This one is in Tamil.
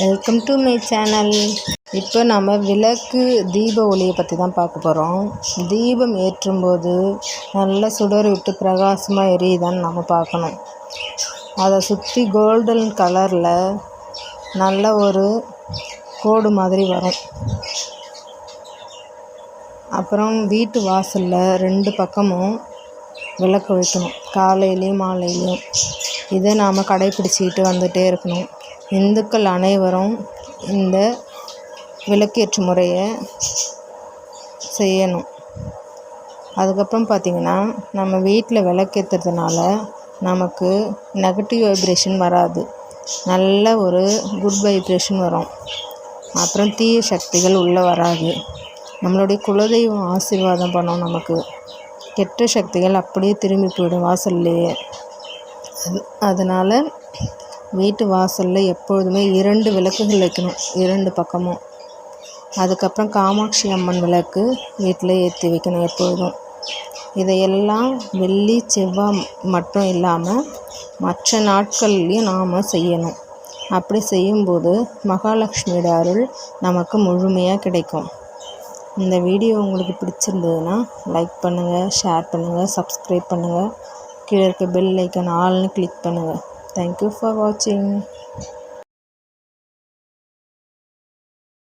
வெல்கம் டு மை சேனல் இப்போ நம்ம விளக்கு தீப ஒளியை பற்றி தான் பார்க்க போகிறோம் தீபம் ஏற்றும்போது நல்லா சுடர் விட்டு பிரகாசமாக எரியுதான்னு நம்ம பார்க்கணும். அதை சுற்றி கோல்டன் கலரில் நல்ல ஒரு கோடு மாதிரி வரும். அப்புறம் வீட்டு வாசலில் ரெண்டு பக்கமும் விளக்கு வைக்கணும். காலையிலையும் மாலையிலையும். இதை நாம் கடைப்பிடிச்சிக்கிட்டு வந்துகிட்டே இருக்கணும். இந்துக்கள் அனைவரும் இந்த விளக்கேற்று முறையை செய்யணும். அதுக்கப்புறம் பார்த்திங்கன்னா நம்ம வீட்டில் விளக்கேற்றுறதுனால நமக்கு நெகட்டிவ் வைப்ரேஷன் வராது. நல்ல ஒரு குட் வைப்ரேஷன் வரும். அப்புறம் தீய சக்திகள் உள்ளே வராது. நம்மளுடைய குலதெய்வம் ஆசீர்வாதம் பண்ணும் நமக்கு. கெட்ட சக்திகள் அப்படியே திரும்பி போயிடும் வாசல்லையே. அதனால் வீட்டு வாசலில் எப்பொழுதுமே இரண்டு விளக்குகள் வைக்கணும் இரண்டு பக்கமும். அதுக்கப்புறம் காமாட்சி அம்மன் விளக்கு வீட்டில் ஏற்றி வைக்கணும் எப்பொழுதும். இதையெல்லாம் வெள்ளி செவ்வாய் மட்டும் இல்லாமல் மற்ற நாட்கள்லேயும் நாம் செய்யணும். அப்படி செய்யும்போது மகாலட்சுமியோட அருள் நமக்கு முழுமையாக கிடைக்கும். இந்த வீடியோ உங்களுக்கு பிடிச்சிருந்ததுன்னா லைக் பண்ணுங்கள் ஷேர் பண்ணுங்கள் சப்ஸ்கிரைப் பண்ணுங்கள் கீழே இருக்க பெல் ஐக்கன் ஆல்னு கிளிக் பண்ணுங்கள் தேங்க்யூ ஃபார் வாட்சிங்